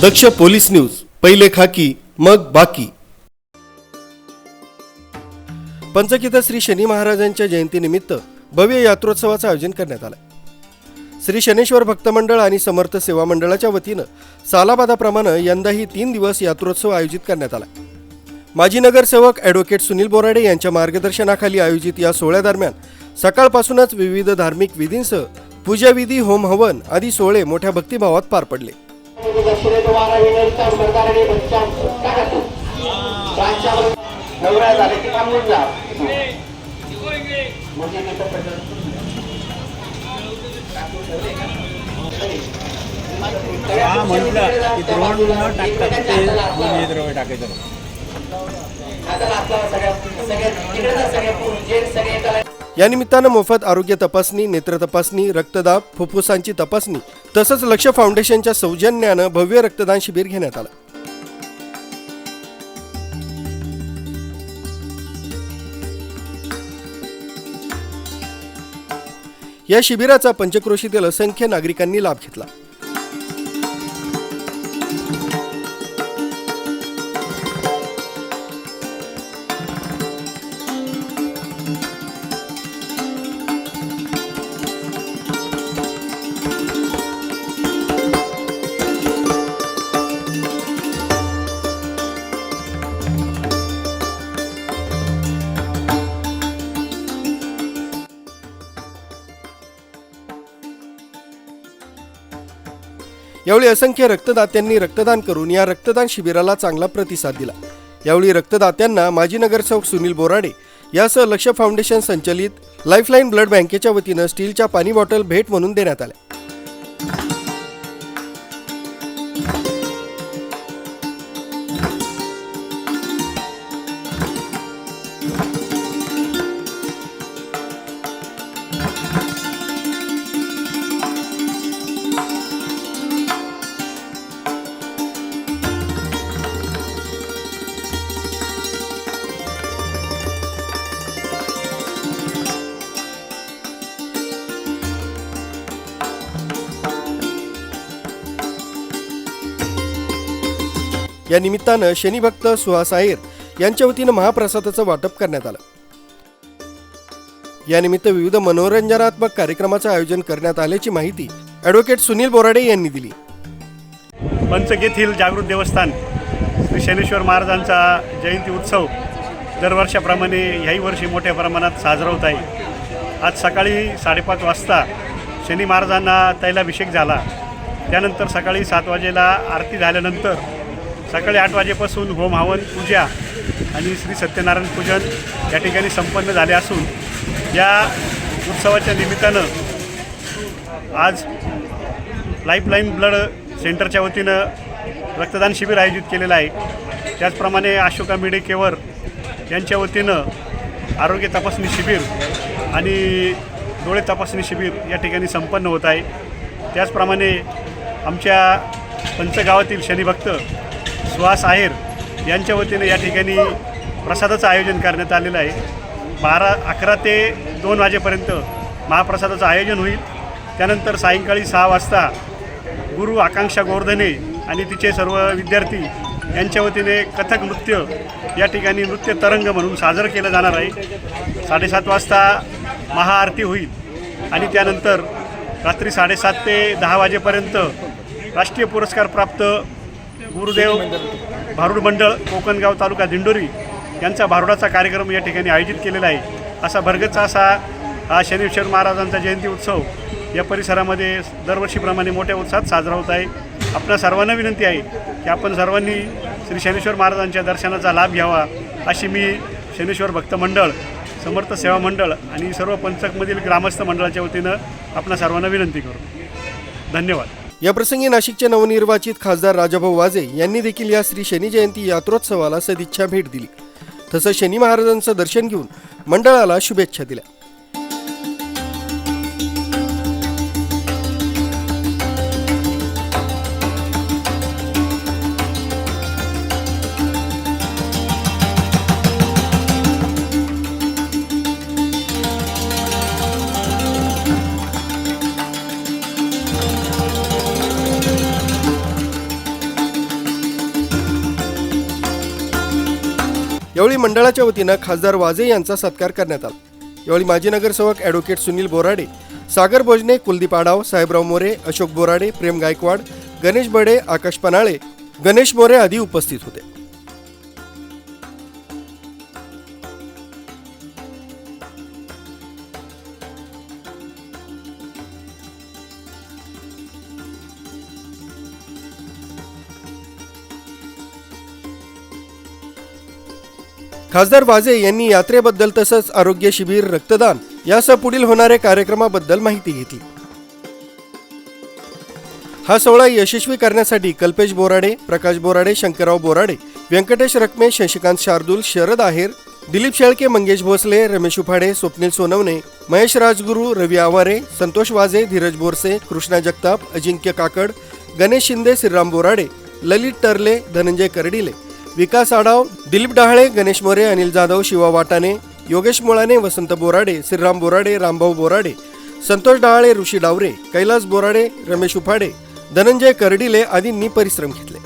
दक्ष police news पहिले खाकी मग बाकी. पंचकित श्री शनी महाराजांच्या जयंतीनिमित्त भव्य यात्रोत्सवाचं आयोजन करण्यात आलं श्री शनेश्वर भक्त मंडळ आणि समर्थ सेवा मंडळाच्या वतीनं सालाबादाप्रमाणे यंदाही तीन दिवस यात्रोत्सव आयोजित करण्यात आला माजी नगरसेवक ॲडव्होकेट सुनील बोराडे यांच्या मार्गदर्शनाखाली आयोजित या सोहळ्यादरम्यान सकाळपासूनच विविध धार्मिक विधींसह पूजाविधी होम हवन आदी सोहळे मोठ्या भक्तिभावात पार पडले. नवरा झाले की थांबून जा म्हणजे म्हटलं की द्रोण न टाकता ते म्हणजे द्रव्य टाकायचं आता आपल्याला सगळ्या सगळ्या तिकडे सगळ्या जे सगळे या निमित्तानं मोफत आरोग्य तपासणी नेत्र तपासणी रक्तदाब फुफ्फुसांची तपासणी तसंच लक्ष फाउंडेशनच्या सौजन्यानं भव्य रक्तदान शिबिर घेण्यात आलं. या शिबिराचा पंचक्रोशीतील असंख्य नागरिकांनी लाभ घेतला. यावेळी असंख्य रक्तदात्यांनी रक्तदान करून या रक्तदान शिबिराला चांगला प्रतिसाद दिला. यावेळी रक्तदात्यांना माजी नगरसेवक सुनील बोराडे यासह लक्ष फाउंडेशन संचलित लाईफलाईन ब्लड बँकेच्या वतीनं स्टीलच्या पाणी बॉटल भेट म्हणून देण्यात आल्या. या निमित्तानं शनिभक्त सुहास आहेर यांच्या वतीनं महाप्रसादाचं वाटप करण्यात आलं. यानिमित्त विविध मनोरंजनात्मक कार्यक्रमाचं आयोजन करण्यात आल्याची माहिती ॲडव्होकेट सुनील बोराडे यांनी दिली. पंचक येथील जागृत देवस्थान श्री शनेश्वर महाराजांचा जयंती उत्सव दरवर्षाप्रमाणे ह्याही वर्षी मोठ्या प्रमाणात साजरा होत आहे. आज सकाळी साडेपाच वाजता शनी महाराजांना तैलाभिषेक झाला. त्यानंतर सकाळी सात वाजेला आरती झाल्यानंतर सकाळी आठ वाजेपासून होम हवन पूजा आणि श्री सत्यनारायण पूजन या ठिकाणी संपन्न झाले असून या उत्सवाच्या निमित्तानं आज लाईफलाईन ब्लड सेंटरच्या वतीनं रक्तदान शिबिर आयोजित केलेलं आहे. त्याचप्रमाणे अशोका मेडिकेवर यांच्या वतीनं आरोग्य तपासणी शिबिर आणि डोळे तपासणी शिबिर या ठिकाणी संपन्न होत आहे. त्याचप्रमाणे आमच्या पंचगावातील शनिभक्त सुहास आहेर यांच्या वतीनं या ठिकाणी प्रसादाचं आयोजन करण्यात आलेलं आहे. बारा अकरा ते दोन वाजेपर्यंत महाप्रसादाचं आयोजन होईल. त्यानंतर सायंकाळी सहा वाजता गुरु आकांक्षा गोवर्धने आणि तिचे सर्व विद्यार्थी यांच्या वतीने कथक नृत्य या ठिकाणी नृत्य तरंग म्हणून साजरं केलं जाणार आहे. साडेसात वाजता महाआरती होईल आणि त्यानंतर रात्री साडेसात ते दहा वाजेपर्यंत राष्ट्रीय पुरस्कार प्राप्त गुरुदेव भारुड मंडळ कोकणगाव तालुका दिंडोरी यांचा भारुडाचा कार्यक्रम या ठिकाणी आयोजित केलेला आहे. असा भरगतचा असा हा शनीश्वर महाराजांचा जयंती उत्सव या परिसरामध्ये दरवर्षीप्रमाणे मोठ्या उत्साहात साजरा होत आहे. आपल्या सर्वांना विनंती आहे की आपण सर्वांनी श्री शनीश्वर महाराजांच्या दर्शनाचा लाभ घ्यावा अशी मी शनीश्वर भक्त मंडळ समर्थ सेवा मंडळ आणि सर्व पंचकमधील ग्रामस्थ मंडळाच्या वतीनं आपणा सर्वांना विनंती करू धन्यवाद. याप्रसंगी नाशिकचे नवनिर्वाचित खासदार राजाभाऊ वाजे यांनी देखील या श्री शनी जयंती यात्रोत्सवाला सदिच्छा भेट दिली. तसंच शनी महाराजांचं दर्शन घेऊन मंडळाला शुभेच्छा दिल्या. यावेळी मंडळाच्या वतीनं खासदार वाजे यांचा सत्कार करण्यात आला. यावेळी माजी नगरसेवक ॲडव्होकेट सुनील बोराडे सागर भोजने कुलदीप आडाव साहेबराव मोरे अशोक बोराडे प्रेम गायकवाड गणेश बडे आकाश पनाळे गणेश मोरे आदी उपस्थित होते. खासदार वाजे यांनी यात्रेबद्दल तसंच आरोग्य शिबिर रक्तदान यासह पुढील होणाऱ्या कार्यक्रमाबद्दल माहिती घेतली. हा सोहळा यशस्वी करण्यासाठी कल्पेश बोराडे प्रकाश बोराडे शंकरराव बोराडे व्यंकटेश रकमे शशिकांत शार्दूल शरद आहेर दिलीप शेळके मंगेश भोसले रमेश उफाडे स्वप्नील सोनवणे महेश राजगुरू रवी आवारे संतोष वाजे धीरज बोरसे कृष्णा जगताप अजिंक्य काकड गणेश शिंदे श्रीराम बोराडे ललित टरले धनंजय कर्डिले विकास आढाव दिलीप डहाळे गणेश मोरे अनिल जाधव शिवा वाटाणे योगेश मुळाने वसंत बोराडे श्रीराम बोराडे रामभाऊ बोराडे संतोष डहाळे ऋषी डावरे कैलास बोराडे रमेश उफाडे धनंजय कर्डिले आदींनी परिश्रम घेतले.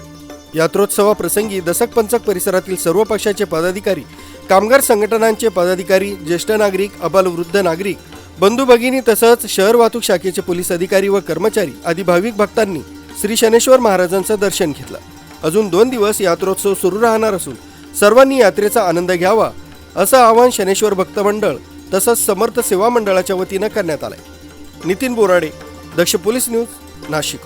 यात्रोत्सवाप्रसंगी दशक पंचक परिसरातील सर्व पक्षाचे पदाधिकारी कामगार संघटनांचे पदाधिकारी ज्येष्ठ नागरिक अबालवृद्ध नागरिक बंधू भगिनी तसंच शहर वाहतूक शाखेचे पोलीस अधिकारी व कर्मचारी आदी भाविक भक्तांनी श्री शनेश्वर महाराजांचं दर्शन घेतलं. अजून दोन दिवस यात्रोत्सव सुरू राहणार असून सर्वांनी यात्रेचा आनंद घ्यावा असं आवाहन शनेश्वर भक्त मंडळ तसंच समर्थ सेवा मंडळाच्या वतीनं करण्यात आलंय. Nitin Borade Daksh police news Nashik